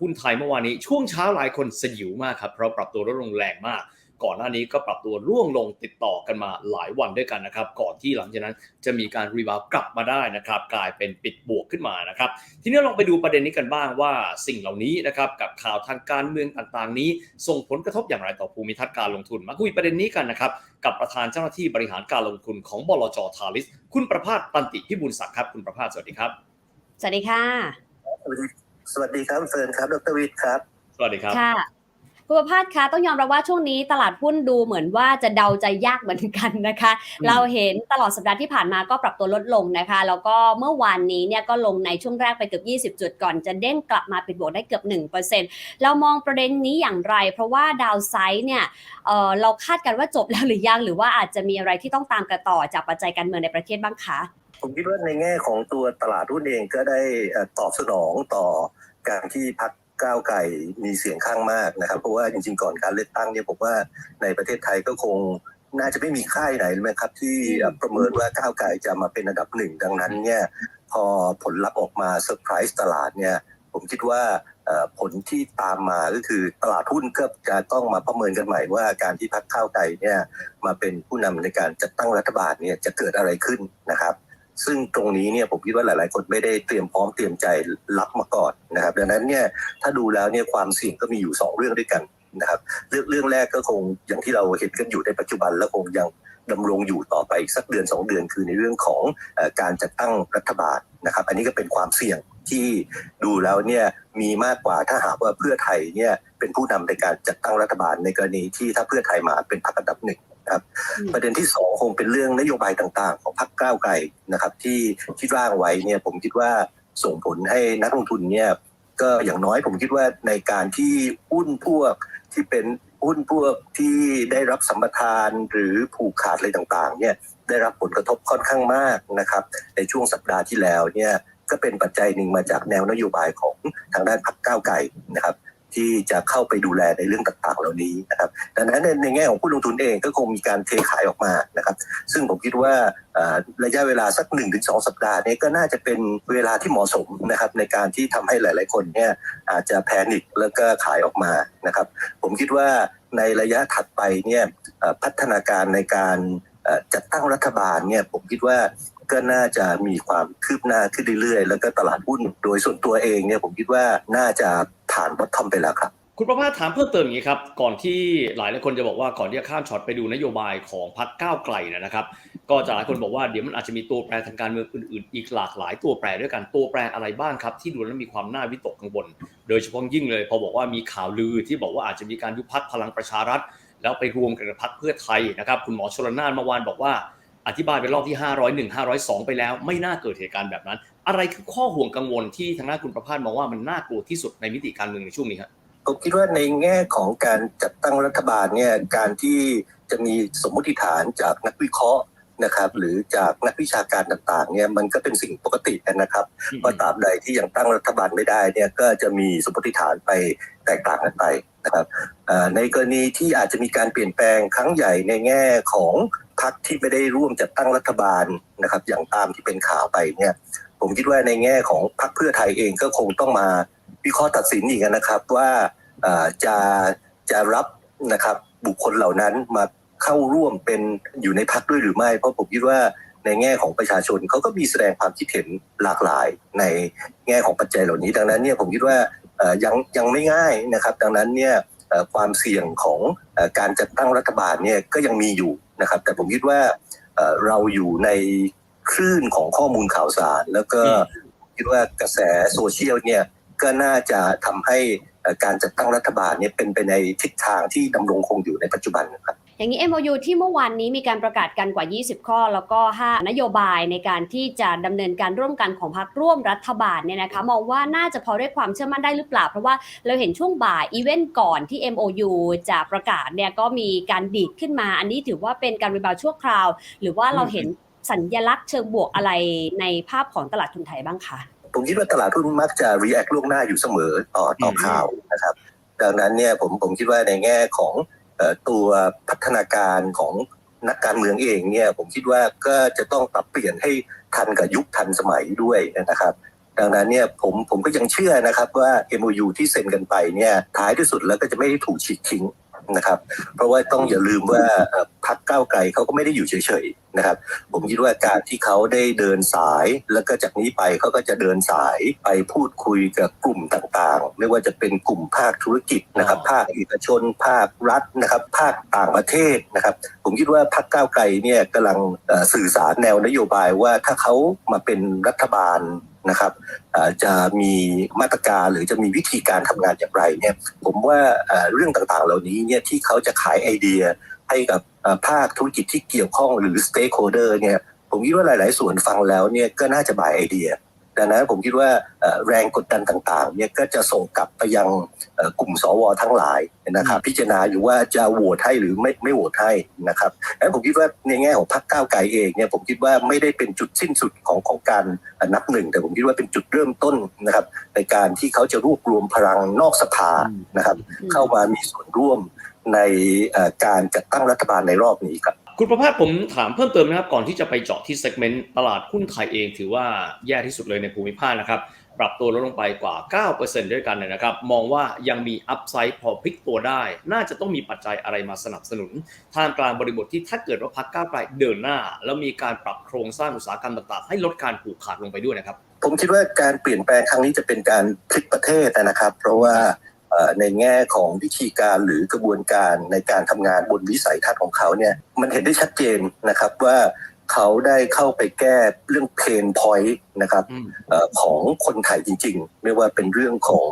หุ้นไทยเมื่อวานนี้ช่วงเช้าหลายคนสยิวมากครับเพราะปรับตัวลดลงแรงมาก ก่อนหน้านี้ก็ปรับตัวร่วงลงติดต่อกันมาหลายวันด้วยกันนะครับ ก่อนที่หลังจากนั้นจะมีการรีบาวกลับมาได้นะครับ กลายเป็นปิดบวกขึ้นมานะครับ ทีนี้ลองไปดูประเด็นนี้กันบ้างว่าสิ่งเหล่านี้นะครับกับข่าวทางการเมืองต่างๆ นี้ ส่งผลกระทบอย่างไรต่อภูมิทัศน์การลงทุนมาคุยประเด็นนี้กันนะครับกับประธานเจ้าหน้าที่บริหารการลงทุนของบลจทาลิส คุณประภาสตันติพิบูลศักดิ์ครับคุณประภาสสวัสดีครับสวัสดีค่ะ สวัสดีสวัสดีครับเฟิร์นครับ ดรวิทย์ครับ สวัสดีครับ ค่ะคุณประภาสคะต้องยอมรับว่าช่วงนี้ตลาดหุ้นดูเหมือนว่าจะเดาใจยากเหมือนกันนะคะอืมเราเห็นตลอดสัปดาห์ที่ผ่านมาก็ปรับตัวลดลงนะคะ แล้วก็เมื่อวานนี้เนี่ยก็ลงในช่วงแรกไปเกือบ 20 จุดก่อน จะเด้งกลับมาเป็นบวกได้เกือบ 1%เรามองประเด็นนี้อย่างไร เพราะว่าดาวไซด์เนี่ยเอ่อเราคาดกันว่าจบแล้วหรือยังหรือว่าอาจจะมีอะไรที่ต้องตามกันต่อจากปัจจัยการเมืองในประเทศบ้างคะ ผมคิดว่าในแง่ของตัวตลาดหุ้นเองก็ได้ตอบสนองต่อการที่พักก้าวไก่มีเสียงข้างมากนะครับ เพราะว่าจริงๆก่อนการเลือกตั้งเนี่ยผมว่าในประเทศไทยก็คงน่าจะไม่มีค่ายไหนเลยครับ ที่ประเมินว่าก้าวไก่จะมาเป็นอันดับหนึ่งดังนั้นเนี่ยพอผลลัพธ์ออกมาเซอร์ไพรส์ตลาดเนี่ยผมคิดว่าผลที่ตามมาก็คือตลาดหุ้นก็จะต้องมาประเมินกันใหม่ว่าการที่พักข้าวไก่เนี่ยมาเป็นผู้นำในการจัดตั้งรัฐบาลเนี่ยจะเกิดอะไรขึ้นนะครับ ซึ่งตรงนี้เนี่ยผมคิดว่าหลาย ๆ คนไม่ได้เตรียมพร้อมเตรียมใจรับมาก่อนนะครับ ดังนั้นเนี่ยถ้าดูแล้วเนี่ยความเสี่ยงก็มีอยู่ 2 เรื่องด้วยกันนะครับ เรื่องเรื่องแรกก็คงอย่างที่เราเห็นกันอยู่ในปัจจุบันและคงยังดำรงอยู่ต่อไปอีกสักเดือน 2 เดือน คือในเรื่องของอการจัดตั้งรัฐบาลนะครับ อันนี้ก็เป็นความเสี่ยงที่ดูแล้วเนี่ยมีมากกว่าถ้าหากว่าเพื่อไทยเนี่ย เป็นผู้นำในการจัดตั้งรัฐบาลในกรณีที่ถ้าเพื่อไทยมาเป็นพรรคอันดับหนึ่งประเด็นที่สองคงเป็นเรื่องนโยบายต่างๆ ของพรรคก้าวไกลนะครับ ที่ที่ร่างไว้เนี่ยผมคิดว่าส่งผลให้นักลงทุนเนี่ยก็อย่างน้อยผมคิดว่าในการที่หุ้นพวกที่เป็นหุ้นพวกที่ได้รับสัมปทานหรือผูกขาดอะไรต่างๆเนี่ยได้รับผลกระทบค่อนข้างมากนะครับ ในช่วงสัปดาห์ที่แล้วเนี่ยก็เป็นปัจจัยหนึ่งมาจากแนวนโยบายของทางด้านพรรคก้าวไกลนะครับ ที่จะเข้าไปดูแลในเรื่องต่างๆ เหล่านี้นะครับดังนั้นในแง่ของผู้ลงทุนเองก็คงมีการเทขายออกมานะครับ ซึ่งผมคิดว่าระยะเวลาสัก1นถึงสสัปดาห์นี้ก็น่าจะเป็นเวลาที่เหมาะสมนะครับในการที่ทำให้หลาย ๆ คนเนี่ยอาจจะแพนิคแล้วก็ขายออกมานะครับ ผมคิดว่าในระยะถัดไปเนี่ยพัฒนาการในการจัดตั้งรัฐบาลเนี่ยผมคิดว่าก็น่าจะมีความคืบหน้าขึ้นเรื่อยๆ แล้วก็ตลาดหุ้นโดยส่วนตัวเองเนี่ยผมคิดว่าน่าจะ ผ่านบอททอมไปแล้วครับ คุณประภาสถามเพิ่มเติมอย่างนี้ครับ ก่อนที่หลายหลายคนจะบอกว่าก่อนที่จะข้ามช็อตไปดูนโยบายของพรรคก้าวไกลนะครับ ก็จะหลายคนบอกว่าเดี๋ยวมันอาจจะมีตัวแปรทางการเมืองอื่นๆ อีกหลากหลายตัวแปรด้วยกันตัวแปรอะไรบ้างครับ ที่ดูแล้วมีความน่าวิตกกังวล โดยเฉพาะยิ่งเลย พอบอกว่ามีข่าวลือที่บอกว่าอาจจะมีการยุบพักพลังประชารัฐ แล้วไปรวมกันกับพักเพื่อไทยนะครับคุณหมอชลนานเมื่อวานบอกว่าอธิบายไปรอบที่ 501 502 ไปแล้ว ไม่น่าเกิดเหตุการณ์แบบนั้น อะไรคือข้อห่วงกังวลที่ทางด้านคุณประภาสมองว่ามันน่ากลัวที่สุดในมิติการเมืองในช่วงนี้ครับผมคิดว่าในแง่ของการจัดตั้งรัฐบาลเนี่ยการที่จะมีสมมติฐานจากนักวิเคราะห์นะครับหรือจากนักวิชาการต่างๆเนี่ยมันก็เป็นสิ่งปกตินะครับว่าตราบใดที่ยังตั้งรัฐบาลไม่ได้เนี่ยก็จะมีสมมติฐานไปแตกต่างกันไปนะครับเอ่อในกรณีที่อาจจะมีการเปลี่ยนแปลงครั้งใหญ่ในแง่ของพรรคที่ไม่ได้ร่วมจัดตั้งรัฐบาลนะครับอย่างตามที่เป็นข่าวไปเนี่ย ผมคิดว่าในแง่ของพรรคเพื่อไทยเองก็คงต้องมาวิเคราะห์ตัดสินอีกนะครับว่าจะจะรับนะครับบุคคลเหล่านั้นมาเข้าร่วมเป็นอยู่ในพรรคด้วยหรือไม่ เพราะผมคิดว่าในแง่ของประชาชนเขาก็มีแสดงความคิดเห็นหลากหลายในแง่ของปัจจัยเหล่านี้ ดังนั้นเนี่ยผมคิดว่ายังยังไม่ง่ายนะครับ ดังนั้นเนี่ยความเสี่ยงของการจัดตั้งรัฐบาลเนี่ยก็ยังมีอยู่นะครับ แต่ผมคิดว่าเราอยู่ใน คลื่นของข้อมูลข่าวสาร แล้วก็คิดว่ากระแสโซเชียลเนี่ยก็น่าจะทำให้เอ่อการจัดตั้งรัฐบาลเนี่ยเป็นไปในทิศทางที่ดำรงคงอยู่ในปัจจุบันนะครับอย่างนี้ MOU ที่เมื่อวานนี้มีการประกาศกันกว่า 20 ข้อ แล้วก็ 5 นโยบายในการที่จะดำเนินการร่วมกันของพรรคร่วมรัฐบาลเนี่ยนะคะมองว่าน่าจะพอได้ความเชื่อมั่นได้หรือเปล่า เพราะว่าเราเห็นช่วงบ่ายอีเวนต์ก่อนที่ MOU จะประกาศเนี่ยก็มีการดีดขึ้นมา อันนี้ถือว่าเป็นการรีบาวด์ชั่วคราว หรือว่าเราเห็น สัญญลักษณ์เชิงบวกอะไรในภาพของตลาดทุนไทยบ้างคะผมคิดว่าตลาดหุ้นมักจะ react ล่วงหน้าอยู่เสมอต่อต่อข่าวนะครับ ดังนั้นเนี่ยผมผมคิดว่าในแง่ของตัวพัฒนาการของนักการเมืองเองเนี่ยผมคิดว่าก็จะต้องปรับเปลี่ยนให้ทันกับยุคทันสมัยด้วยนะครับ ดังนั้นเนี่ยผมผมก็ยังเชื่อนะครับว่า MOU ที่เซ็นกันไปเนี่ยท้ายที่สุดแล้วก็จะไม่ได้ถูกฉีกทิ้งนะครับ เพราะว่าต้องอย่าลืมว่า พรรคก้าวไกลเขาก็ไม่ได้อยู่เฉยๆนะครับ ผมคิดว่าการที่เขาได้เดินสาย แล้วก็จากนี้ไปเขาก็จะเดินสายไปพูดคุยกับกลุ่มต่างๆ ไม่ว่าจะเป็นกลุ่มภาคธุรกิจนะครับ ภาคเอกชน ภาครัฐนะครับ ภาคต่างประเทศนะครับ ผมคิดว่าพรรคก้าวไกลเนี่ยกำลังสื่อสารแนวนโยบายว่าถ้าเขามาเป็นรัฐบาลนะครับจะมีมาตรการหรือจะมีวิธีการทำงานอย่างไรเนี่ยผมว่าเรื่องต่างๆเหล่านี้เนี่ยที่เขาจะขายไอเดีย ให้กับภาคธุรกิจที่เกี่ยวข้องหรือ stakeholder เนี่ยผมคิดว่าหลาย ๆ ส่วนฟังแล้วเนี่ยก็น่าจะบายไอเดียดังนั้นผมคิดว่าแรงกดดันต่างๆเนี่ยก็จะส่งกลับไปยังกลุ่มสวทั้งหลายนะครับพิจารณาอยู่ว่าจะโหวตให้หรือไม่ไม่โหวตให้นะครับดังนั้นผมคิดว่าในแง่ของพรรคก้าวไกลเองเนี่ยผมคิดว่าไม่ได้เป็นจุดสิ้นสุดของของการนับหนึ่ง แต่ผมคิดว่าเป็นจุดเริ่มต้นนะครับในการที่เขาจะรวบรวมพลังนอกสภานะครับเข้ามามีส่วนร่วม ในเอ่อการจัดตั้งรัฐบาลในรอบนี้ครับ คุณประภาสผมถามเพิ่มเติมนะครับก่อนที่จะไปเจาะที่เซกเมนต์ตลาดหุ้นไทยเองถือว่าแย่ที่สุดเลยในภูมิภาคนะครับปรับตัวลดลงไปกว่า 9%ด้วยกันเนยนะครับ มองว่ายังมีอัพไซด์พอพลิกตัวได้ น่าจะต้องมีปัจจัยอะไรมาสนับสนุน ท่ามกลางบริบทที่ถ้าเกิดว่าพักก้าวไกลเดินหน้า แล้วมีการปรับโครงสร้างอุตสาหกรรมต่างๆ ให้ลดการผูกขาดลงไปด้วยนะครับ ผมคิดว่าการเปลี่ยนแปลงครั้งนี้จะเป็นการพลิกประเทศนะครับ เพราะว่าเอ่อ ในแง่ของวิธีการหรือกระบวนการในการทำงานบนวิสัยทัศน์ของเขาเนี่ยมันเห็นได้ชัดเจนนะครับว่าเขาได้เข้าไปแก้เรื่องเพนพอยต์นะครับอืมเอ่อของคนไทยจริง ๆ ไม่ว่าเป็นเรื่องของ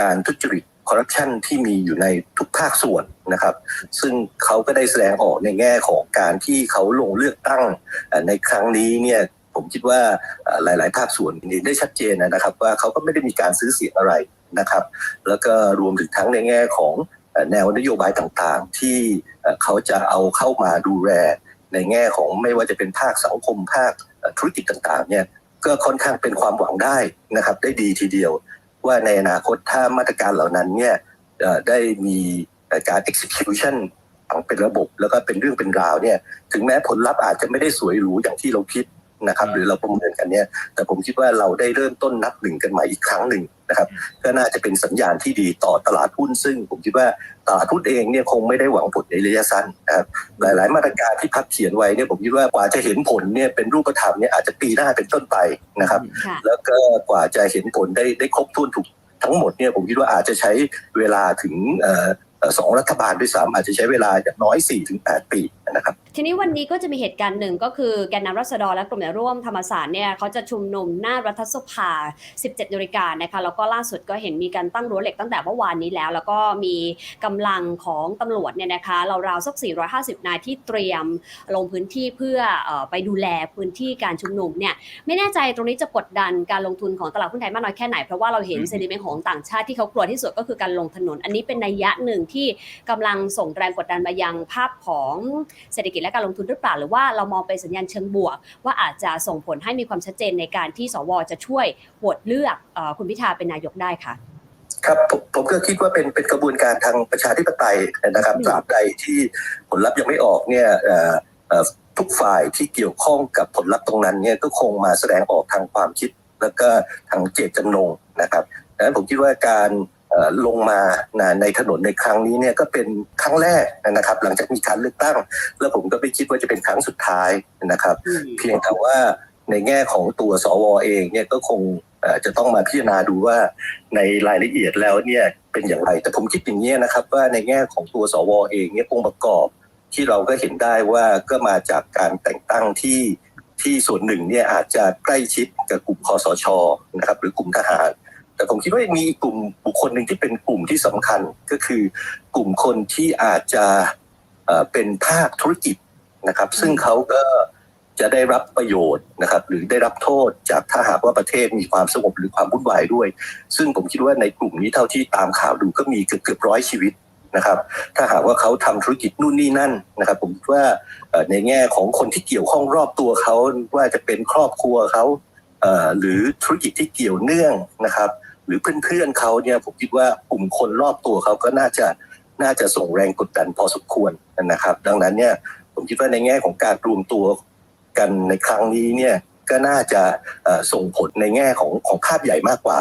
การทุจริตคอร์รัปชันที่มีอยู่ในทุกภาคส่วนนะครับ ซึ่งเขาก็ได้แสดงออกในแง่ของการที่เขาลงเลือกตั้งเอ่อในครั้งนี้เนี่ยผมคิดว่าเอ่อหลาย ๆ ภาคส่วนเห็นได้ชัดเจนนะครับ ว่าเขาก็ไม่ได้มีการซื้อเสียงอะไร นะครับ แล้วก็รวมถึงทั้งในแง่ของแนวนโยบายต่างๆ ที่เขาจะเอาเข้ามาดูแลในแง่ของไม่ว่าจะเป็นภาคสังคมภาคธุรกิจต่างๆเนี่ยก็ค่อนข้างเป็นความหวังได้นะครับได้ดีทีเดียว ว่าในอนาคตถ้ามาตรการเหล่านั้นเนี่ยได้มีการ execution อย่างเป็นระบบแล้วก็เป็นเรื่องเป็นราวเนี่ยถึงแม้ผลลัพธ์อาจจะไม่ได้สวยหรูอย่างที่เราคิด นะครับ หรือเราประเมินกันเนี่ย แต่ผมคิดว่าเราได้เริ่มต้นนับหนึ่งกันใหม่อีกครั้งหนึ่งนะครับ ก็น่าจะเป็นสัญญาณที่ดีต่อตลาดหุ้นซึ่ง ผมคิดว่าตลาดหุ้นเองเนี่ยคงไม่ได้หวังผลในระยะสั้นนะครับ หลาย ๆ มาตรการที่พักเขียนไว้เนี่ยผมคิดว่ากว่าจะเห็นผลเนี่ยเป็นรูปธรรมเนี่ยอาจจะปีหน้าเป็นต้นไปนะครับค่ะแล้วก็กว่าจะเห็นผลได้ได้ครบถ้วนถูกทั้งหมดเนี่ยผมคิดว่าอาจจะใช้เวลาถึงเอ่อเอ่อสองรัฐบาลด้วยซ้ำอาจจะใช้เวลาอย่างน้อย4-8 ปีนะครับ ทีนี้วันนี้ก็จะมีเหตุการณ์หนึ่งก็คือแกนนำรัษฎรและกลุ่มแนวร่วมธรรมศาสตร์เนี่ยเขาจะชุมนุมหน้ารัฐสภา 17นาฬิกานะคะแล้วก็ล่าสุดก็เห็นมีการตั้งรั้วเหล็กตั้งแต่เมื่อวานนี้แล้ว แล้วก็มีกำลังของตำรวจเนี่ยนะคะราวๆสัก 450 นายที่เตรียมลงพื้นที่เพื่อเอ่อไปดูแลพื้นที่การชุมนุมเนี่ยไม่แน่ใจตรงนี้จะกดดันการลงทุนของตลาดหุ้นไทยมากน้อยแค่ไหน เพราะว่าเราเห็นอืมเซนิเมนต์ของต่างชาติที่เขากลัวที่สุดก็คือการลงถนน อันนี้เป็นนัยยะหนึ่งที่กำลังส่งแรงกดดันมายังภาพของเศรษฐกิจและการลงทุนหรือเปล่าหรือว่าเรามองเป็นสัญญาณเชิงบวก ว่าอาจจะส่งผลให้มีความชัดเจนในการที่สวจะช่วยโหวตเลือกเออคุณพิธาเป็นนายกได้ค่ะครับผมผมก็คิดว่าเป็นเป็นกระบวนการทางประชาธิปไตยนะครับอืมตราบใดที่ผลลัพธ์ยังไม่ออกเนี่ยเอ่อเอ่อทุกฝ่ายที่เกี่ยวข้องกับผลลัพธ์ตรงนั้นเนี่ยก็คงมาแสดงออกทางความคิด แล้วก็ทางเจตจำนงนะครับดังนั้นผมคิดว่าการเอ่อ ลงมานะในถนนในครั้งนี้เนี่ยก็เป็นครั้งแรกนะครับ หลังจากมีการเลือกตั้ง แล้วผมก็ไม่คิดว่าจะเป็นครั้งสุดท้ายนะครับ เพียงแต่ว่าในแง่ของตัวสวเองเนี่ยก็คงเอ่อจะต้องมาพิจารณาดูว่าในรายละเอียดแล้วเนี่ยเป็นอย่างไร แต่ผมคิดอย่างนี้ยนะครับว่าในแง่ของตัวสวเองเนี่ยองค์ประกอบที่เราก็เห็นได้ว่าก็มาจากการแต่งตั้งที่ที่ส่วนหนึ่งเนี่ยอาจจะใกล้ชิดกับกลุ่มคอสชนะครับหรือกลุ่มทหาร แต่ผมคิดว่ามีกลุ่มบุคคลหนึ่งที่เป็นกลุ่มที่สำคัญก็คือกลุ่มคนที่อาจจะเอ่อเป็นภาคธุรกิจนะครับ ซึ่งเขาก็จะได้รับประโยชน์นะครับ หรือได้รับโทษจากถ้าหากว่าประเทศมีความสงบหรือความวุ่นวายด้วย ซึ่งผมคิดว่าในกลุ่มนี้เท่าที่ตามข่าวดูก็มีเกือบเกือบร้อยชีวิตนะครับ ถ้าหากว่าเขาทำธุรกิจนู่นนี่นั่นนะครับ ผมคิดว่าเอ่อในแง่ของคนที่เกี่ยวข้องรอบตัวเขาว่าจะเป็นครอบครัวเขาเอ่อหรือธุรกิจที่เกี่ยวเนื่องนะครับ หรือเพื่อนๆเขาเนี่ยผมคิดว่ากลุ่มคนรอบตัวเขาก็น่าจะน่าจะส่งแรงกดดันพอสมควรนะครับ ดังนั้นเนี่ยผมคิดว่าในแง่ของการรวมตัวกันในครั้งนี้เนี่ยก็น่าจะส่งผลในแง่ของของภาพใหญ่มากกว่า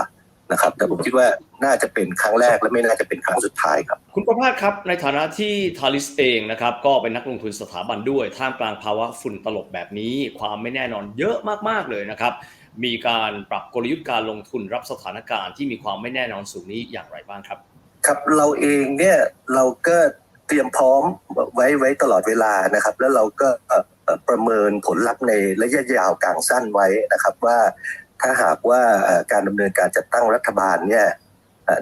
นะครับ แต่ผมคิดว่าน่าจะเป็นครั้งแรกและไม่น่าจะเป็นครั้งสุดท้ายครับ คุณประภาสครับในฐานะที่ทาริสเองนะครับก็เป็นนักลงทุนสถาบันด้วยท่ามกลางภาวะฝุ่นตลบแบบนี้ ความไม่แน่นอนเยอะมากๆเลยนะครับ มีการปรับกลยุทธ์การลงทุนรับสถานการณ์ที่มีความไม่แน่นอนสูงนี้อย่างไรบ้างครับ ครับเราเองเนี่ยเราก็เตรียมพร้อมไว้ไว้ตลอดเวลานะครับ แล้วเราก็ประเมินผลลัพธ์ในระยะยาวกลางสั้นไว้นะครับว่าถ้าหากว่าการดำเนินการจัดตั้งรัฐบาลเนี่ย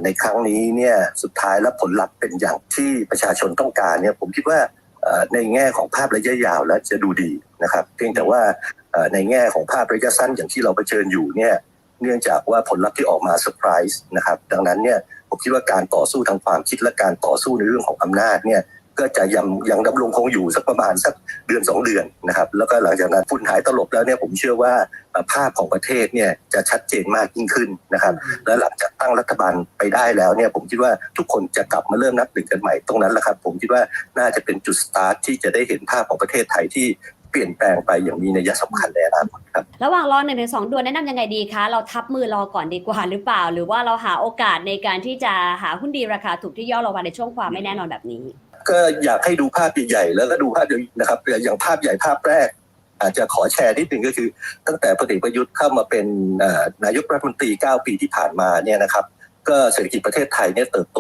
ในครั้งนี้เนี่ยสุดท้ายแล้วผลลัพธ์เป็นอย่างที่ประชาชนต้องการเนี่ยผมคิดว่าในแง่ของภาพระยะยาวแล้วจะดูดีนะครับ เพียงแต่ว่า ในแง่ของภาพระยะสั้นอย่างที่เราเผชิญอยู่เนี่ยเนื่องจากว่าผลลัพธ์ที่ออกมาเซอร์ไพรส์นะครับดังนั้นเนี่ยผมคิดว่าการต่อสู้ทางความคิดและการต่อสู้ในเรื่องของอำนาจเนี่ยก็จะยังยังดำรงคงอยู่สักประมาณสักเดือนสองเดือนนะครับแล้วก็หลังจากนั้นฝุ่นหายตลบแล้วเนี่ยผมเชื่อว่าภาพของประเทศเนี่ยจะชัดเจนมากยิ่งขึ้นนะครับและหลังจากตั้งรัฐบาลไปได้แล้วเนี่ยผมคิดว่าทุกคนจะกลับมาเริ่มนับหนึ่งกันใหม่ตรงนั้นแหละครับผมคิดว่าน่าจะเป็นจุดสตาร์ทที่จะได้เห็นภาพของประเทศไทยที่ เปลี่ยนแปลงไปอย่างมีนัยสำคัญในอนาคตครับ ระหว่างรอหนึ่งถึงสองเดือนแนะนำยังไงดีคะ เราทับมือรอก่อนดีกว่าหรือเปล่า หรือว่าเราหาโอกาสในการที่จะหาหุ้นดีราคาถูกที่ย่อลงมาในช่วงความไม่แน่นอนแบบนี้ ก็อยากให้ดูภาพใหญ่ๆแล้วก็ดูภาพใหญ่นะครับอย่างภาพใหญ่ภาพแรกอาจจะขอแชร์นิดหนึ่งก็คือ ตั้งแต่พลเอกประยุทธ์เข้ามาเป็นเอ่อนายกรัฐมนตรี 9 ปีที่ผ่านมาเนี่ยนะครับ ก็เศรษฐกิจประเทศไทยเนี่ยเติบโต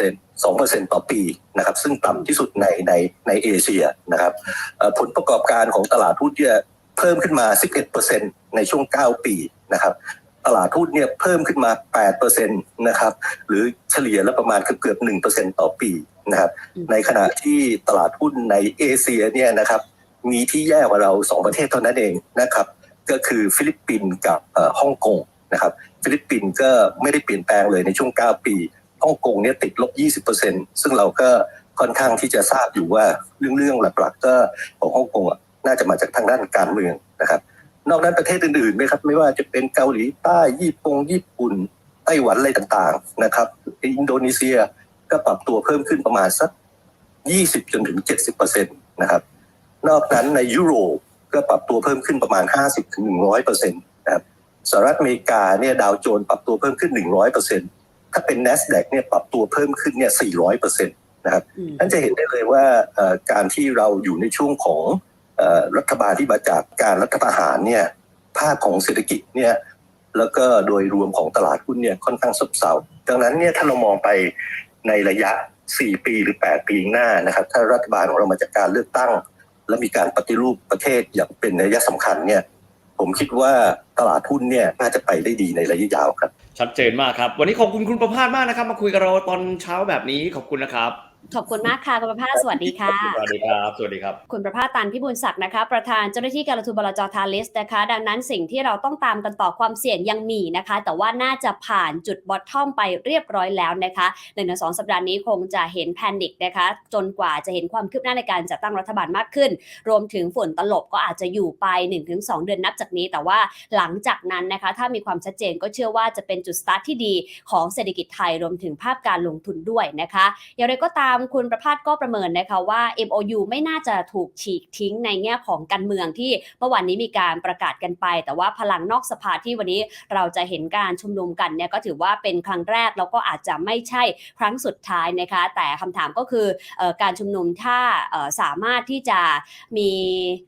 2% 2%ต่อปีนะครับ ซึ่งต่ำที่สุดในในในเอเชียนะครับเอ่อผลประกอบการของตลาดหุ้นเนี่ยเพิ่มขึ้นมา 11%ในช่วง 9 ปีนะครับ ตลาดหุ้นเนี่ยเพิ่มขึ้นมา 8%นะครับ หรือเฉลี่ยแล้วประมาณเกือบเกือบ1%ต่อปีนะครับอืมในขณะที่ตลาดหุ้นในเอเชียเนี่ยนะครับมีที่แย่กว่าเราสองประเทศเท่านั้นเองนะครับ ก็คือฟิลิปปินส์กับเอ่อฮ่องกง นะครับฟิลิปปินส์ก็ไม่ได้เปลี่ยนแปลงเลยในช่วง 9 ปีฮ่องกงเนี่ยติดลบ 20%ซึ่งเราก็ค่อนข้างที่จะทราบอยู่ว่าเรื่องเรื่องหลักๆก็ของฮ่องกงอะน่าจะมาจากทางด้านการเมืองนะครับ นอกนั้นประเทศอื่นๆไหมครับไม่ว่าจะเป็นเกาหลีใต้ญี่ปุ่งญี่ปุ่นไต้หวันอะไรต่างๆนะครับ อินโดนีเซียก็ปรับตัวเพิ่มขึ้นประมาณสัก 20 จนถึง 70%นะครับ นอกนั้นในยุโรปก็ปรับตัวเพิ่มขึ้นประมาณ 50ถึง100%นะครับ สหรัฐอเมริกาเนี่ยดาวโจนส์ปรับตัวเพิ่มขึ้น 100%ถ้าเป็น NASDAQ เนี่ยปรับตัวเพิ่มขึ้นเนี่ย 400%นะครับอืมนั่นจะเห็นได้เลยว่าเอ่อการที่เราอยู่ในช่วงของเอ่อรัฐบาลที่มาจากการรัฐประหารเนี่ยภาพของเศรษฐกิจเนี่ยแล้วก็โดยรวมของตลาดหุ้นเนี่ยค่อนข้างซบเซาดังนั้นเนี่ยถ้าเรามองไปในระยะ 4 ปีหรือ 8 ปีข้างหน้านะครับ ถ้ารัฐบาลของเรามาจากการเลือกตั้ง และมีการปฏิรูปประเทศอย่างเป็นนัยสำคัญเนี่ย ผมคิดว่าตลาดหุ้นเนี่ยน่าจะไปได้ดีในระยะยาวครับ ชัดเจนมากครับ วันนี้ขอบคุณคุณประภาสมากนะครับ มาคุยกับเราตอนเช้าแบบนี้ขอบคุณนะครับ ขอบคุณมากค่ะคุณประภาสสวัสดีค่ะ สวัสดีครับ สวัสดีครับ คุณประภาสตันพิบูลศักดิ์นะคะ ประธานเจ้าหน้าที่การลงทุนบลจทาลิสนะคะ ดังนั้นสิ่งที่เราต้องตามกันต่อความเสี่ยงยังมีนะคะ แต่ว่าน่าจะผ่านจุดบอททอมไปเรียบร้อยแล้วนะคะหนึ่งในสองสัปดาห์นี้คงจะเห็นแพนิคนะคะ จนกว่าจะเห็นความคืบหน้าในการจัดตั้งรัฐบาลมากขึ้น รวมถึงฝนตลบก็อาจจะอยู่ไป 1-2 เดือนนับจากนี้ แต่ว่าหลังจากนั้นนะคะ ถ้ามีความชัดเจนก็เชื่อว่าจะเป็นจุดสตาร์ทที่ดีของเศรษฐกิจไทยรวมถึงภาพการลงทุนด้วยนะคะอย่างไรก็ตามคุณประภาสก็ประเมินนะคะว่า MOU ไม่น่าจะถูกฉีกทิ้งในแง่ของการเมืองที่เมื่อวานนี้มีการประกาศกันไป แต่ว่าพลังนอกสภาที่วันนี้เราจะเห็นการชุมนุมกันเนี่ยก็ถือว่าเป็นครั้งแรกแล้วก็อาจจะไม่ใช่ครั้งสุดท้ายนะคะ แต่คำถามก็คืออการชุมนุมถ้าสามารถที่จะมี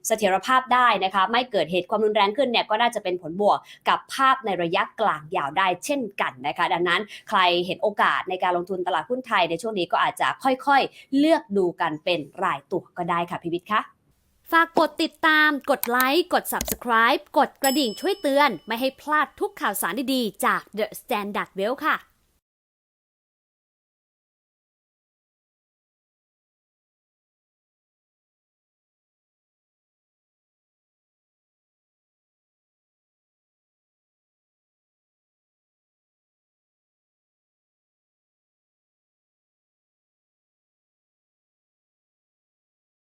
เสถียรภาพได้นะคะไม่เกิดเหตุความรุนแรงขึ้นเนี่ยก็น่าจะเป็นผลบวกกับภาพในระยะกลางยาวได้เช่นกันนะคะ ดังนั้นใครเห็นโอกาสในการลงทุนตลาดหุ้นไทยในช่วงนี้ก็อาจจะค่อยค่อยๆ เลือกดูกันเป็นรายตัวก็ได้ค่ะพิวิทย์คะฝากกดติดตาม กดไลค์ กด Subscribe กดกระดิ่งช่วยเตือน ไม่ให้พลาดทุกข่าวสารดีๆ จาก The Standard Well ค่ะ